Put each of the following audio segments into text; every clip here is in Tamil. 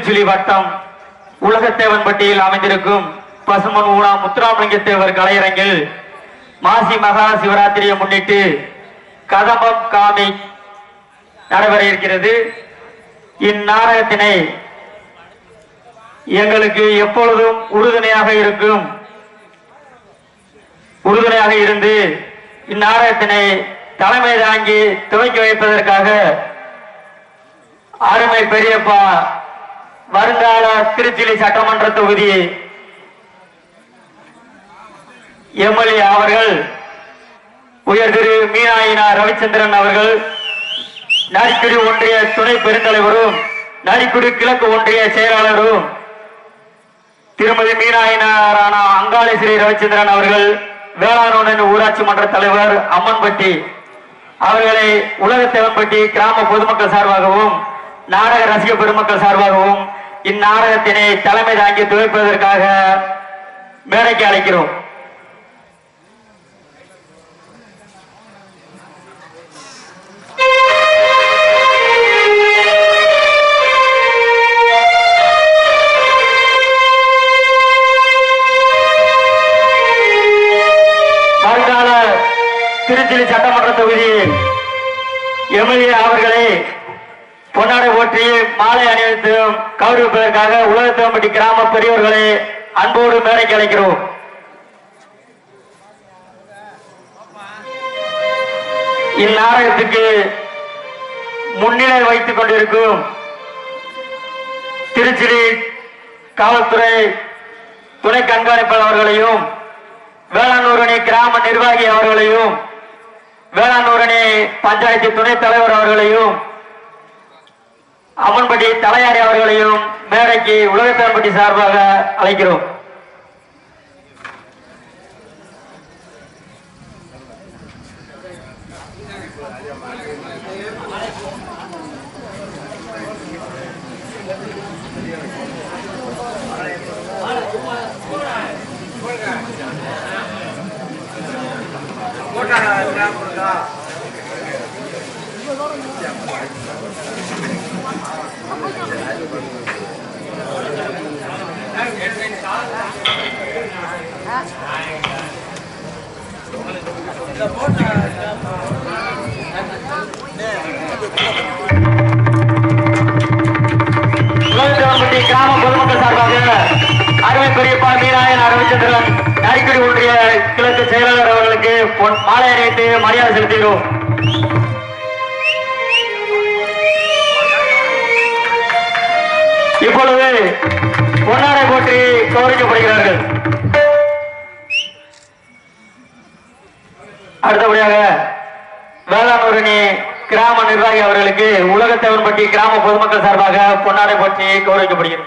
திருச்சுழி வட்டம் உலகத்தேவன்பட்டியில் அமைந்திருக்கும் பசுமன் ஊனா முத்துராமலிங்கத்தேவர் கலையரங்கில் மாசி மகா சிவராத்திரியை முன்னிட்டு கதம்பம் காமி நடைபெற இருக்கிறது. இந்நாடகத்தினை எங்களுக்கு எப்பொழுதும் உறுதுணையாக இருக்கும் உறுதுணையாக இருந்து இந்நாடகத்தினை தலைமை தாங்கி துவக்கி வைப்பதற்காக அருமை பெரியப்பா வருங்கால திருச்சிலை சட்டமன்ற தொகுதி எம்எல்ஏ அவர்கள் உயர் திரு மீனாயினா ரவிச்சந்திரன் அவர்கள் நரிக்குடி ஒன்றிய துணை பெருந்தலைவரும் நரிக்குடி கிழக்கு ஒன்றிய செயலாளரும் திருமதி மீனாயினாரான அங்காளி ஸ்ரீ ரவிச்சந்திரன் அவர்கள் வேளாண் ஊராட்சி மன்ற தலைவர் அம்மன்பட்டி அவர்களை உலகத்தேவன்பட்டி கிராம பொதுமக்கள் சார்பாகவும் நாடக ரசிக பெருமக்கள் சார்பாகவும் இந்நாடகத்தினை தலைமை தாங்கி துவைப்பதற்காக மேடைக்கு அழைக்கிறோம். வருங்கால திருச்சிலி சட்டமன்ற தொகுதியில் எம்எல்ஏ அவர்களை பொன்னாடை போற்றி மாலை அணிவித்து கௌரவிப்பதற்காக உலகத்தம்பட்டி கிராம பெரியவர்களை அன்போடு மேடைக்கு அழைக்கிறோம். இந்நாடகத்துக்கு முன்னிலை வைத்துக் கொண்டிருக்கும் திருச்சிரி காவல்துறை துணை கண்காணிப்பாளர் அவர்களையும் வேளாண் கிராம நிர்வாகி அவர்களையும் வேளாண் பஞ்சாயத்து துணைத் தலைவர் அவர்களையும் அம்மன்பட்டி தலையாரி அவர்களையும் மேடைக்கு உலகத்தான்பட்டி சார்பாக அழைக்கிறோம். கிராம பொதுமக்கள் சார்பாக அருமை பெரியப்பா மீனாயன் ரவிச்சந்திரன் நரிக்குடி ஒன்றிய கிழக்கு செயலாளர் அவர்களுக்கு பொன்- மாலை அணிவித்து மரியாதை செலுத்துகிறோம். இப்பொழுது பொன்னாரை போற்றி கௌரவிக்கப்படுகிறார்கள். அடுத்தபடியாக வேளாணூரணி கிராம நிர்வாகி அவர்களுக்கு உலகத்தேவன்பட்டி கிராம பொதுமக்கள் சார்பாக பொன்னாடை போற்றி கௌரவிக்கப்படுகிறது.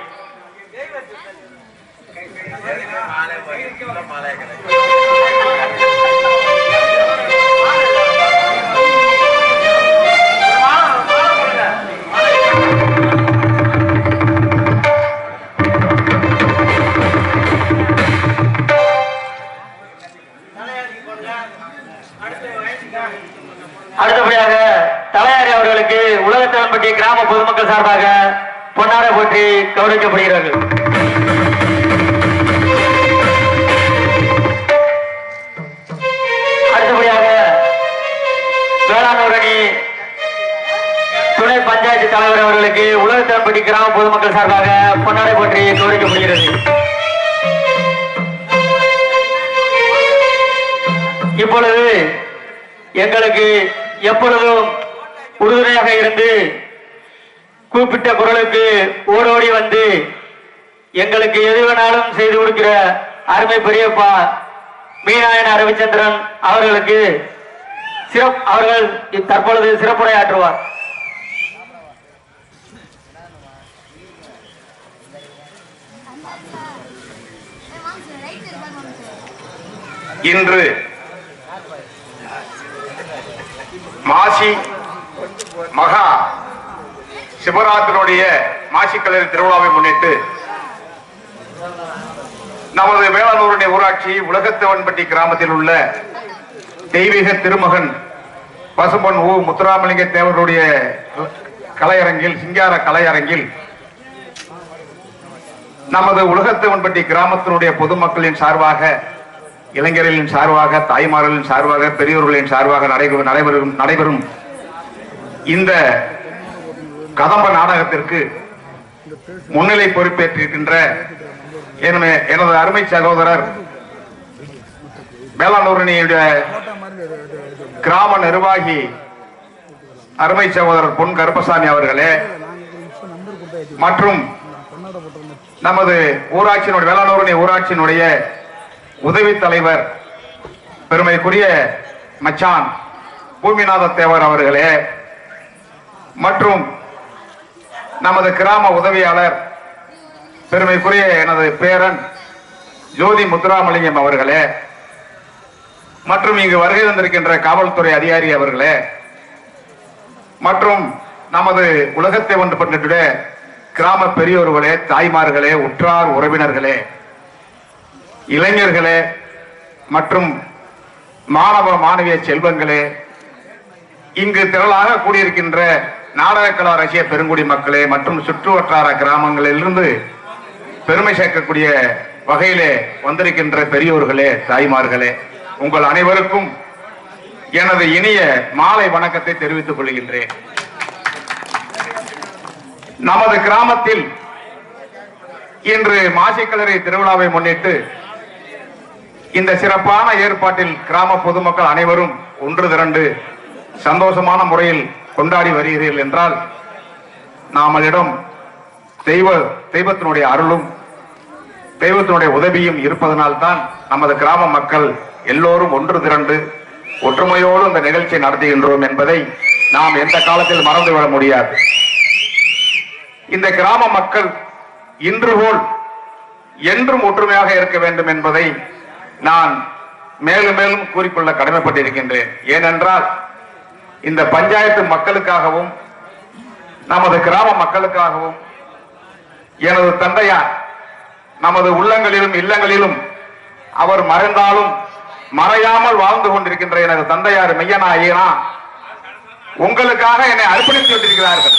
வைக்கப்படுகிறார்கள். அடுத்தபடியாக வேளாணூரணி துணை பஞ்சாயத்து தலைவர் அவர்களுக்கு உலகத்தன்படி கிராம பொதுமக்கள் சார்பாக பொன்னாடை பற்றி கௌரவிக்கப்படுகிறது இப்பொழுது எங்களுக்கு எப்பொழுதும் உறுதுணையாக இருந்து கூப்பிட்ட குரலுக்கு ஓடோடி வந்து எங்களுக்கு எது வேணாலும் செய்து கொடுக்கிற அருமை பெரியப்பா மீனாயன ரவிச்சந்திரன் அவர்களுக்கு சிறப் அவர்கள் தற்பொழுது சிறப்புரையாற்றுவார். இன்று மாசி மகா சிவராத்திரியுடைய மாசிக்கலரி திருவிழாவை முன்னிட்டு நமது வேளாணூருடைய ஊராட்சி உலகத்தவன்பட்டி கிராமத்தில் உள்ள தெய்வீக திருமகன் பசும்பொன் ஊ முத்துராமலிங்க தேவருடைய கலையரங்கில் சிங்கார கலையரங்கில் நமது உலகத்தவன்பட்டி கிராமத்தினுடைய பொதுமக்களின் சார்பாக இளைஞர்களின் சார்பாக தாய்மார்களின் சார்பாக பெரியோர்களின் சார்பாக நடைபெறும் நடைபெறும் நடைபெறும் இந்த கதம்ப நாடகத்திற்கு முன்னிலை பொறுப்பேற்றிருக்கின்ற எனது எனது அருமை சகோதரர் வேளாண் கிராம நிர்வாகி அருமை சகோதரர் பொன் கருப்பசாமி அவர்களே மற்றும் நமது ஊராட்சியினுடைய வேளாண் ஊராட்சியினுடைய உதவி தலைவர் பெருமைக்குரிய மச்சான் பூமிநாத தேவர் அவர்களே மற்றும் நமது கிராம உதவியாளர் பெருமைக்குரிய எனது பேரன் ஜோதி முத்துராமலிங்கம் அவர்களே மற்றும் இங்கு வருகை தந்திருக்கின்ற காவல்துறை அதிகாரி அவர்களே மற்றும் நமது உலகத்தை ஒன்றுபட்ட கிராம பெரியோர்களே தாய்மார்களே உற்றார் உறவினர்களே இளைஞர்களே மற்றும் மாணவ மாணவிய செல்வங்களே இங்கு திரளாக கூடியிருக்கின்ற நாடகக்கலா ரசிக பெருங்குடி மக்களே மற்றும் சுற்று வட்டார கிராமங்களிலிருந்து பெருமை சேர்க்கக்கூடிய வகையிலே வந்திருக்கின்ற பெரியோர்களே தாய்மார்களே உங்கள் அனைவருக்கும் எனது இனிய மாலை வணக்கத்தை தெரிவித்துக் கொள்கின்றேன். நமது கிராமத்தில் இன்று மாசிக்கலரை திருவிழாவை முன்னிட்டு இந்த சிறப்பான ஏற்பாட்டில் கிராம பொதுமக்கள் அனைவரும் ஒன்று திரண்டு சந்தோஷமான முறையில் கொண்டாடி வருகிறீர்கள் என்றால் நாமளிடம் தெய்வ தெய்வத்தினுடைய அருளும் தெய்வத்தினுடைய உதவியும் இருப்பதனால்தான் நமது கிராம மக்கள் எல்லோரும் ஒன்று திரண்டு ஒற்றுமையோடு இந்த நிகழ்ச்சியை நடத்துகின்றோம் என்பதை நாம் எந்த காலத்தில் மறந்துவிட முடியாது. இந்த கிராம மக்கள் இன்று போல் என்றும் ஒற்றுமையாக இருக்க வேண்டும் என்பதை நான் மேலும் மேலும் கூறிக்கொள்ள கடமைப்பட்டிருக்கின்றேன். ஏனென்றால் இந்த பஞ்சாயத்து மக்களுக்காகவும் நமது கிராம மக்களுக்காகவும் எனது தந்தையார் நமது உள்ளங்களிலும் இல்லங்களிலும் அவர் மறைந்தாலும் மறையாமல் வாழ்ந்து கொண்டிருக்கின்ற எனது தந்தையார் மெய்யனா ஐயனா உங்களுக்காக என்னை அர்ப்பணித்து கொண்டிருக்கிறார்கள்.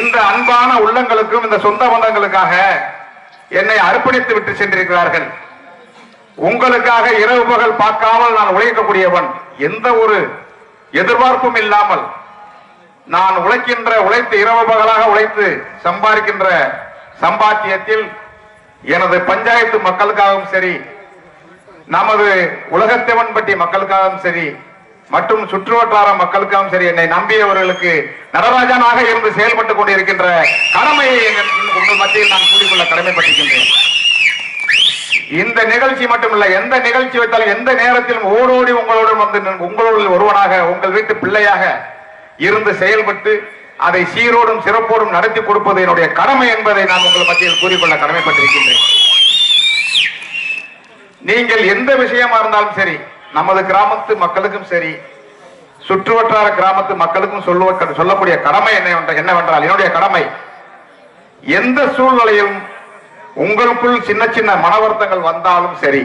இந்த அன்பான உள்ளங்களுக்கும் இந்த சொந்த பந்தங்களுக்காக என்னை அர்ப்பணித்து விட்டு சென்றிருக்கிறார்கள். உங்களுக்காக இரவு பகல் பார்க்காமல் நான் உழைக்கக்கூடியவன். எந்த ஒரு எதிர்பார்ப்பும் இல்லாமல் நான் உழைக்கின்ற உழைத்து இரவு பகலாக உழைத்து சம்பாதிக்கின்ற சம்பாத்தியத்தில் எனது பஞ்சாயத்து மக்களுக்காகவும் சரி நமது உலகத்தேவன்பட்டி மக்களுக்காகவும் சரி மற்றும் சுற்றுவட்டார மக்களுக்காகவும் சரி என்னை நம்பியவர்களுக்கு நடராஜனாக இருந்து செயல்பட்டுக் கொண்டிருக்கின்ற கடமையை எங்கள் உங்கள் மத்தியில் நான் கூறிக்கொள்ள கடமைப்பட்டிருக்கின்றேன். இந்த நிகழ்ச்சி மட்டுமல்ல எந்த நிகழ்ச்சி வைத்தாலும் எந்த நேரத்திலும் ஓடோடி உங்களோடு வந்து நின்று உங்களோடு ஒருவனாக உங்கள் வீட்டு பிள்ளையாக இருந்து செயல்பட்டு அதை சீரோடும் சிறப்போடும் நடத்தி கொடுப்பது என்னுடைய கடமை என்பதை நான் உங்கள் மத்தியில் கூறிக்கொள்ள கடமைப்பட்டிருக்கின்றேன். நீங்கள் எந்த விஷயமா இருந்தாலும் சரி நமது கிராமத்து மக்களுக்கும் சரி சுற்றுவட்டார கிராமத்து மக்களுக்கும் சொல்லுவ சொல்லக்கூடிய கடமை என்ன என்னவென்றால் என்னுடைய கடமை எந்த சூழ்நிலையும் உங்களுக்குள் சின்ன சின்ன மனவர்த்தங்கள் வந்தாலும் சரி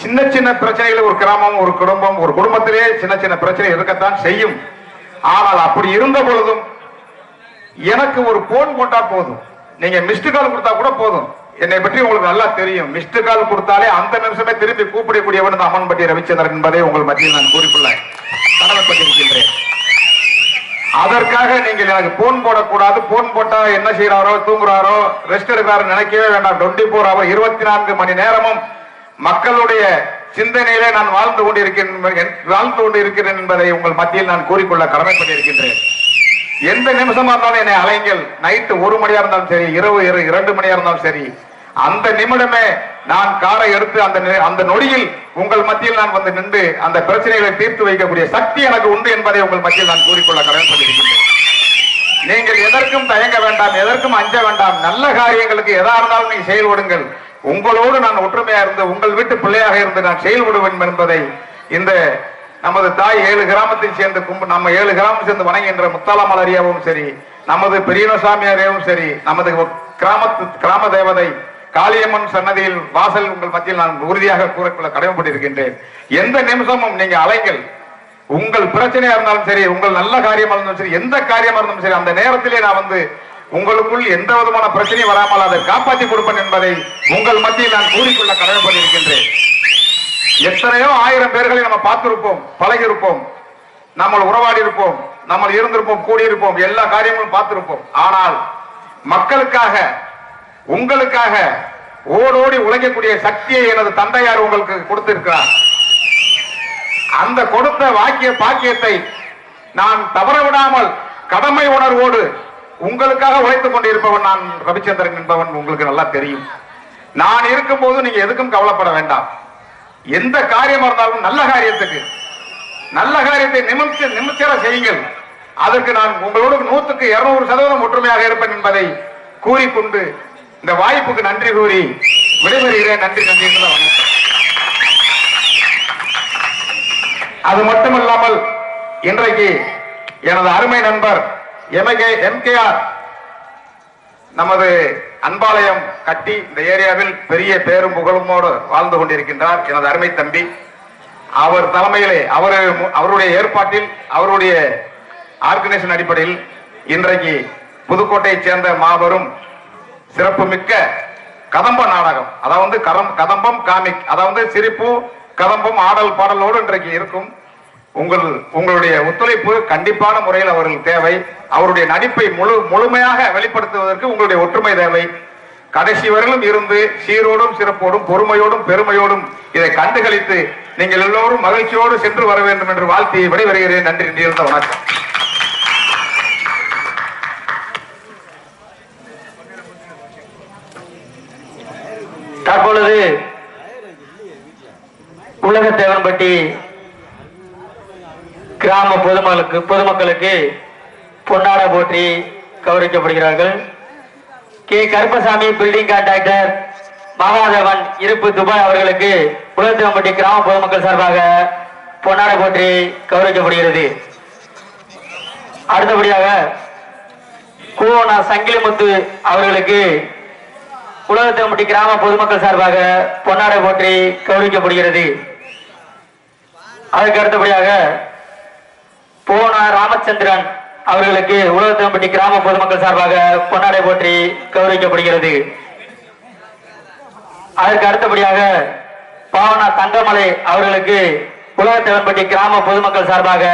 சின்ன சின்ன பிரச்சனைகள் ஒரு கிராமம் ஒரு குடும்பம் ஒரு குடும்பத்திலே சின்ன சின்ன பிரச்சனை இருக்கத்தான் செய்யும். ஆனால் அப்படி இருந்த பொழுதும் எனக்கு ஒரு போன் போட்டா போதும். நீங்க மிஸ்டு கால் கொடுத்தா கூட போதும். என்னை பற்றி உங்களுக்கு நல்லா தெரியும். மிஸ்டு கால் கொடுத்தாலே அந்த நிமிஷமே திரும்பி கூப்பிடக்கூடியவன் அம்மன் அம்மன்பட்டி ரவிச்சந்திரன் என்பதை உங்கள் மத்தியில் நான் கூறிக்கொள்ள கடமைப்பட்டிருக்கின்றேன். அதற்காக நீங்கள் எனக்கு போன் போடக்கூடாது. போன் போட்டா என்ன செய்யறாரோ தூங்குறாரோ ரெஸ்ட் எடுக்கிறாரோ நினைக்கவே வேண்டாம். டுவெண்ட்டி போர் அவர் இருபத்தி நான்கு மணி நேரமும் மக்களுடைய சிந்தனையிலே நான் வாழ்ந்து கொண்டிருக்கிறேன் வாழ்ந்து கொண்டிருக்கிறேன் என்பதை உங்கள் மத்தியில் நான் கூறிக்கொள்ள கடமைப்பட்டிருக்கின்றேன். எந்த நிமிஷமா இருந்தாலும் என்னை அலைங்கள் நைட்டு ஒரு மணியா இருந்தாலும் சரி இரவு இரண்டு மணியா இருந்தாலும் சரி. அந்த நிமிடமே நான் காரை எடுத்து அந்த அந்த நொடியில் உங்கள் மத்தியில் நான் வந்து நின்று அந்த பிரச்சனைகளை தீர்த்து வைக்கக்கூடிய சக்தி எனக்கு உண்டு என்பதை உங்கள் மத்தியில் நான் கூறிக்கொள்ள கடமைப்பட்டிருக்கின்றேன். நீங்கள் எதற்கும் தயங்க வேண்டாம் எதற்கும் அஞ்ச வேண்டாம். நல்ல காரியங்களுக்கு எதா இருந்தாலும் நீங்க செயல்படுங்கள் உங்களோடு நான் ஒற்றுமையா இருந்து உங்கள் வீட்டு பிள்ளையாக இருந்து நான் செயல்படுவேன் என்பதை இந்த நமது தாய் ஏழு கிராமத்தை சேர்ந்து கும்பு நம்ம ஏழு கிராமம் சேர்ந்து வணங்குகின்ற முத்தாலாமல் அறியாவும் சரி நமது பெரியனசாமி அறியாவும் சரி நமது கிராமத்து கிராம தேவதை காளியம்மன் சன்னதியில் வாசல் உங்கள் மத்தியில் நான் உறுதியாக கூறக்குள்ள கடமைப்பட்டிருக்கின்றேன். எந்த நிமிஷமும் நீங்க அலைங்கள் உங்கள் பிரச்சனையா இருந்தாலும் சரி உங்கள் நல்ல காரியமா இருந்தாலும் சரி எந்த காரியமா இருந்தாலும் சரி அந்த நேரத்திலே நான் வந்து உங்களுக்குள் எந்த விதமான பிரச்சனையும் வராமல் அதை காப்பாற்றி கொடுப்பேன் என்பதை உங்கள் மத்தியில் நான் கூறிக்கொள்ள கடமைப்பட்டிருக்கின்றேன். எத்தனையோ ஆயிரம் பேர்களை நம்ம பார்த்திருப்போம் பழகியிருப்போம். நம்ம உறவாடி இருப்போம் நம்ம இருந்திருப்போம் கூடியிருப்போம் எல்லா காரியங்களும் பார்த்திருப்போம். ஆனால் மக்களுக்காக உங்களுக்காக ஓடோடி உழைக்கக்கூடிய சக்தியை எனது தந்தையார் உங்களுக்கு கொடுத்திருக்கிறார். அந்த கொடுத்த வாக்கிய பாக்கியத்தை நான் தவற விடாமல் கடமை உணர்வோடு உங்களுக்காக உழைத்துக் கொண்டிருப்பவன் நான் ரவிச்சந்திரன் என்பவன் உங்களுக்கு நல்லா தெரியும். நான் இருக்கும்போது நீங்க எதுக்கும் கவலைப்பட வேண்டாம். எந்த காரியமா இருந்தாலும் நல்ல காரியத்துக்கு நல்ல காரியத்தை நிமிர்ச்சி நிமிர்ச்சியர செய்யுங்கள். அதற்கு நான் உங்களோடு நூத்துக்கு இருநூறு சதவீதம் ஒற்றுமையாக இருப்பேன் என்பதை கூறிக்கொண்டு இந்த வாய்ப்புக்கு நன்றி கூறி விடைபெறுகிறேன். நன்றி நன்றி வணக்கம். அது மட்டுமல்லாமல் இன்றைக்கு எனது அருமை நண்பர் எம்கே எம்கேஆர் நமது அன்பாலயம் கட்டி இந்த ஏரியாவில் பெரிய பேரும் புகழுமோடு வாழ்ந்து கொண்டிருக்கின்றார் எனது அருமை தம்பி. அவர் தலைமையிலே அவர் அவருடைய ஏற்பாட்டில் அவருடைய ஆர்கனைசேஷன் அடிப்படையில் இன்றைக்கு புதுக்கோட்டையைச் சேர்ந்த மாபெரும் சிறப்புமிக்க கதம்ப நாடகம். அதாவது கரம் கதம்பம் காமிக். அதாவது சிரிப்பு கதம்பம் ஆடல் பாடலோடு இன்றைக்கு இருக்கும் உங்கள் உங்களுடைய ஒத்துழைப்பு கண்டிப்பான முறையில் அவர்கள் தேவை. அவருடைய நடிப்பை முழு முழுமையாக வெளிப்படுத்துவதற்கு உங்களுடைய ஒற்றுமை தேவை. கடைசி வரையிலும் இருந்து சீரோடும் சிறப்போடும் பொறுமையோடும் பெருமையோடும் இதை கண்டுகளித்து நீங்கள் எல்லோரும் மகிழ்ச்சியோடு சென்று வர வேண்டும் என்று வாழ்த்தி விடைபெறுகிறேன். நன்றி நன்றி வணக்கம் தற்பொழுது தேவன்பட்டி கிராம பொதுமக்களுக்கு பொதுமக்களுக்கு பொன்னாட போற்றி கௌரவிக்கப்படுகிறார்கள். K. Karuppasamy building contractor Mahadevan இருப்பு துபாய் அவர்களுக்கு உலகத்தேவன்பட்டி கிராம பொதுமக்கள் சார்பாக பொன்னாட போற்றி கௌரவிக்கப்படுகிறது. அடுத்தபடியாக கூவனா சங்கிலிமுத்து அவர்களுக்கு உலகத்தம்பட்டி கிராம பொதுமக்கள் சார்பாக பொன்னாடை போற்றி கௌரவிக்கப்படுகிறது. அதற்கு அடுத்தபடியாக போன ராமச்சந்திரன் அவர்களுக்கு உலகத்தம்பட்டி கிராம பொதுமக்கள் சார்பாக பொன்னாடை போற்றி கௌரவிக்கப்படுகிறது. அதற்கு அடுத்தபடியாக பாவனா தங்கமலை அவர்களுக்கு உலகத்தேவன்பட்டி கிராம பொதுமக்கள் சார்பாக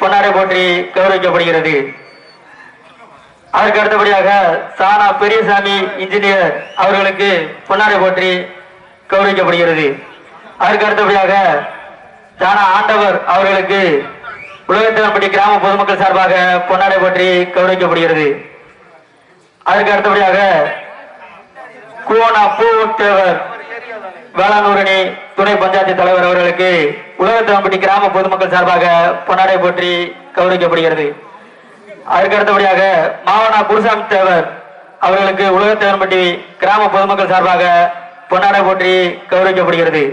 பொன்னாடை போற்றி கௌரவிக்கப்படுகிறது. அதற்கு அடுத்தபடியாக சானா பெரியசாமி இன்ஜினியர் அவர்களுக்கு பொன்னாடை போற்றி கௌரவிக்கப்படுகிறது. அதற்கு அடுத்தபடியாக சானா ஆண்டவர் அவர்களுக்கு உலகத்தினப்பட்டி கிராம பொதுமக்கள் சார்பாக பொன்னாடை போற்றி கௌரவிக்கப்படுகிறது. அதற்கு அடுத்தபடியாக குவோனா பூத்தேவர் வேளாணூரணி துணை பஞ்சாயத்து தலைவர் அவர்களுக்கு உலகத்தினப்பட்டி கிராம பொதுமக்கள் சார்பாக பொன்னாடை போற்றி கௌரவிக்கப்படுகிறது. அதற்கு அடுத்தபடியாக மாவனா குருசாமி தேவர் அவர்களுக்கு உலகத்தேவன்பட்டி கிராம பொதுமக்கள் சார்பாக பொன்னாடை போற்றி கௌரவிக்கப்படுகிறது.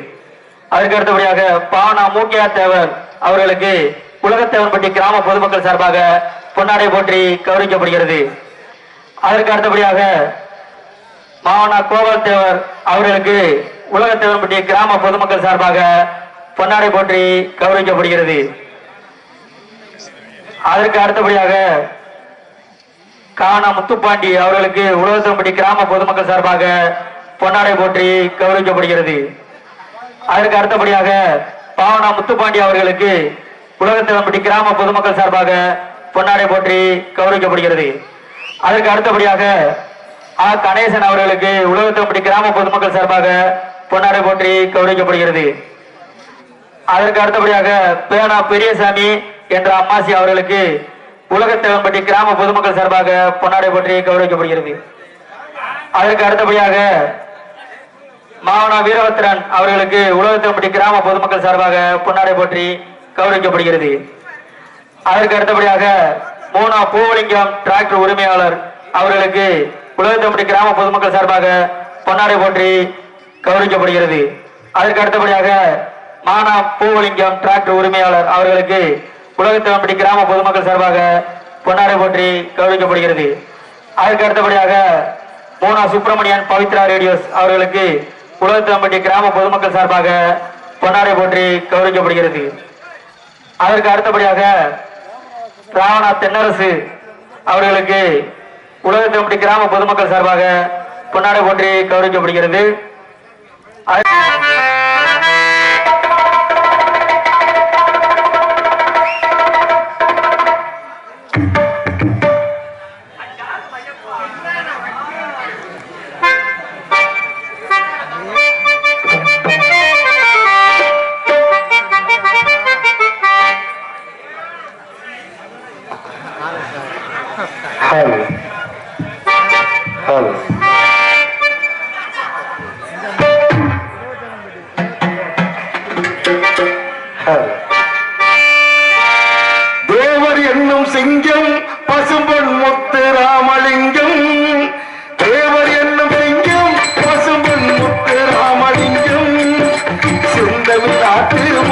அதற்கு அடுத்தபடியாக பாவனா மூக்கியா தேவர் அவர்களுக்கு உலகத்தேவன்பட்டி கிராம பொதுமக்கள் சார்பாக பொன்னாடை போற்றி கௌரவிக்கப்படுகிறது. அதற்கு அடுத்தபடியாக மாவனா கோபால் தேவர் அவர்களுக்கு உலகத்தேவன்பட்டி கிராம பொதுமக்கள் சார்பாக பொன்னாடை போற்றி கௌரவிக்கப்படுகிறது. அதற்கு அடுத்தபடியாக காணா முத்துப்பாண்டி அவர்களுக்கு உலகத்தேவன்பட்டி கிராம பொதுமக்கள் சார்பாக பொன்னாடை போற்றி கௌரவிக்கப்படுகிறது. அதற்கு அடுத்தபடியாக பாவனா முத்துப்பாண்டி அவர்களுக்கு உலகத்தம்பட்டி கிராம பொதுமக்கள் சார்பாக பொன்னாடை போற்றி கௌரவிக்கப்படுகிறது. அதற்கு அடுத்தபடியாக ஆ. கணேசன் அவர்களுக்கு உலகத்தம்பட்டி கிராம பொதுமக்கள் சார்பாக பொன்னாடை போற்றி கௌரவிக்கப்படுகிறது. அதற்கு அடுத்தபடியாக பேனா பெரியசாமி என்ற அம்மாசி அவர்களுக்கு உலகத்தேவன்பட்டி கிராம பொதுமக்கள் சார்பாக பொன்னாடை போற்றி கௌரவிக்கப்படுகிறது. அதற்கு அடுத்தபடியாக மாவனா வீரவத்திரன் அவர்களுக்கு உலகத்தின்படி கிராம பொதுமக்கள் சார்பாக பொன்னாடை போற்றி கௌரவிக்கப்படுகிறது. அதற்கு அடுத்தபடியாக மோனா பூவலிங்கம் டிராக்டர் உரிமையாளர் அவர்களுக்கு உலகத்தம்படி கிராம பொதுமக்கள் சார்பாக பொன்னாடை போற்றி கௌரவிக்கப்படுகிறது. அதற்கு அடுத்தபடியாக மானா பூவலிங்கம் டிராக்டர் உரிமையாளர் அவர்களுக்கு உலகத்தம்படி கிராம பொதுமக்கள் சார்பாக பொன்னாடை போற்றி கௌரவிக்கப்படுகிறது. அதற்கு அடுத்தபடியாக மோனா சுப்பிரமணியன் பவித்ரா ரேடியோஸ் அவர்களுக்கு உலகத்தம்பட்டி கிராம பொதுமக்கள் சார்பாக பொன்னாடை போற்றி கௌரவிக்கப்படுகிறது. அதற்கு அடுத்தபடியாக ராவணா தென்னரசு அவர்களுக்கு உலகத்தம்பட்டி கிராம பொதுமக்கள் சார்பாக பொன்னாடை போற்றி கௌரவிக்கப்படுகிறது.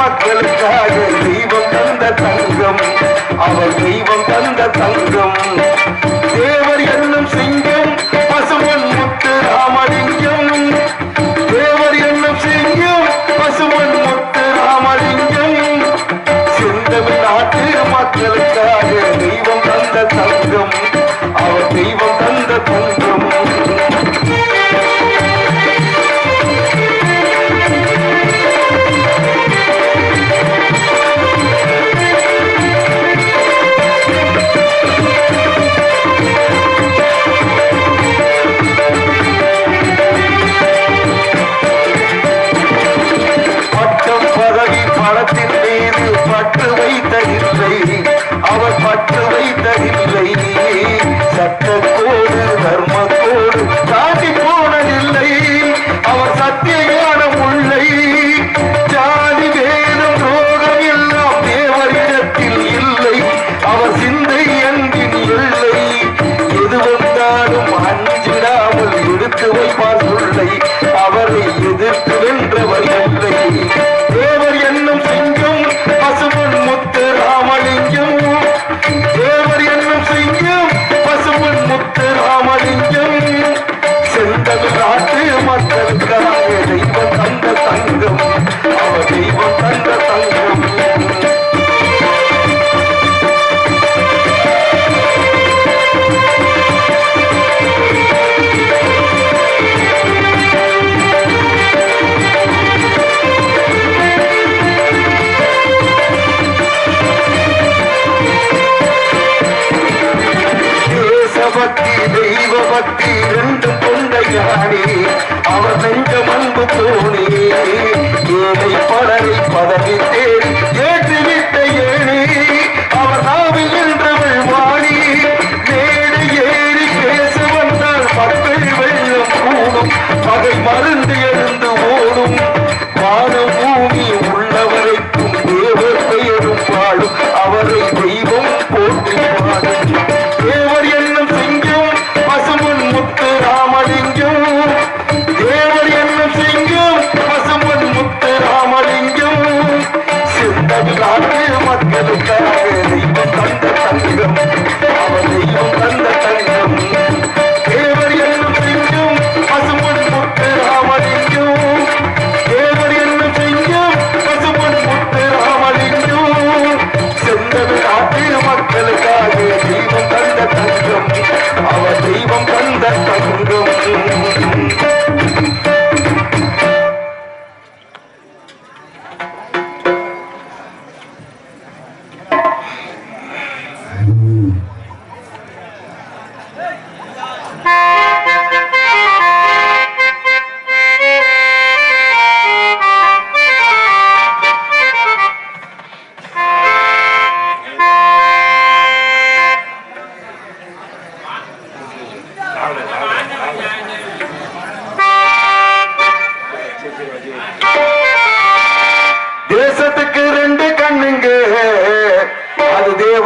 மக்களுக்காக தெய்வம் தந்த தங்கம். அவர் தெய்வம் தந்த தங்கம்.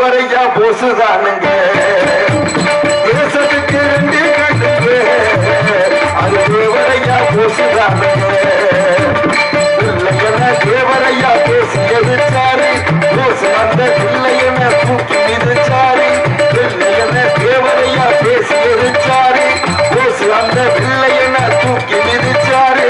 வரையா போசு தானுங்க தேசத்துக்கு ரெண்டு கட்டுது அது தேவரையா போசு தானுங்க தேவரையா போசுங்க விசாரி போசு அந்த பிள்ளையன தூக்கி மிதிச்சாரி. பிள்ளையன தேவரையா பேசி எரிச்சாரி போசு அந்த பிள்ளையன தூக்கி மிதிச்சாரி.